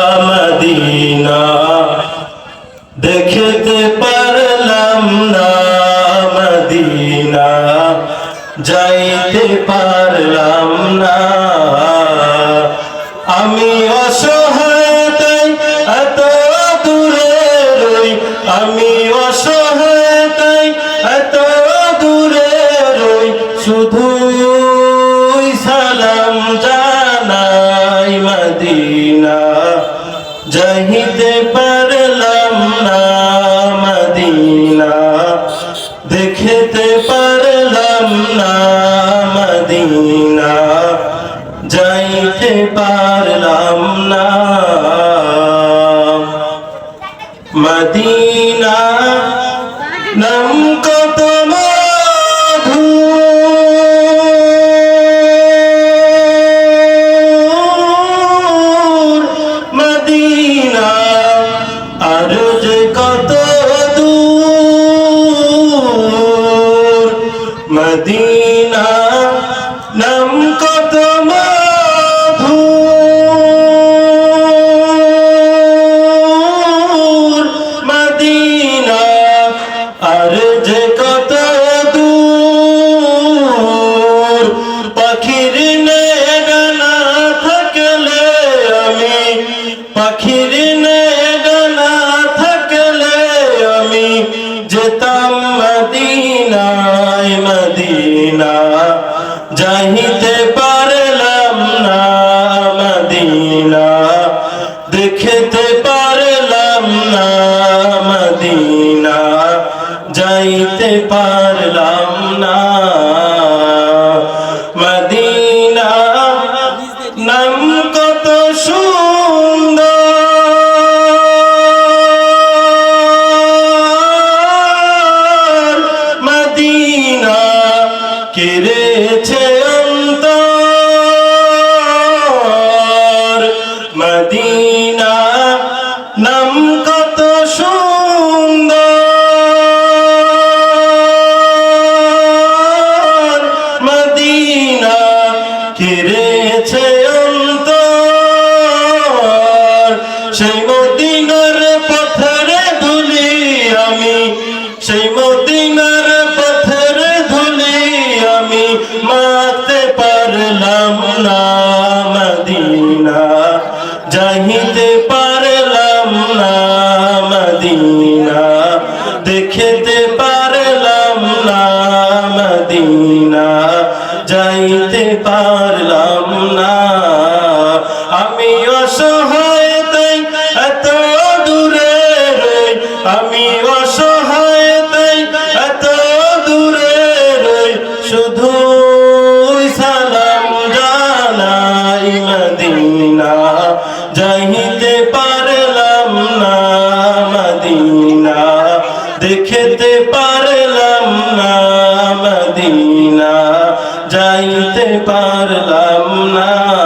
Medina. দেখতে পারলাম না মদিনা। যাইতে পারলাম না। আমি অসহায় যাইতে পারলাম না মদিনা। দেখতে পারলাম না মদিনা। যাইতে পারলাম না। মদিনা নাম মদিনা নাম কত মধুর। মদিনা, আর যে কত দূর। পাখির নেগানা থাকলে আমি, পাখির নেগানা থাকলে আমি যেতাম না মাতে পারলাম না মদিনা যাইতে পারলাম না মদিনা দেখতে পারলাম না।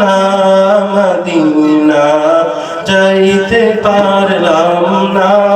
না মদিনা যাইতে পারলাম না।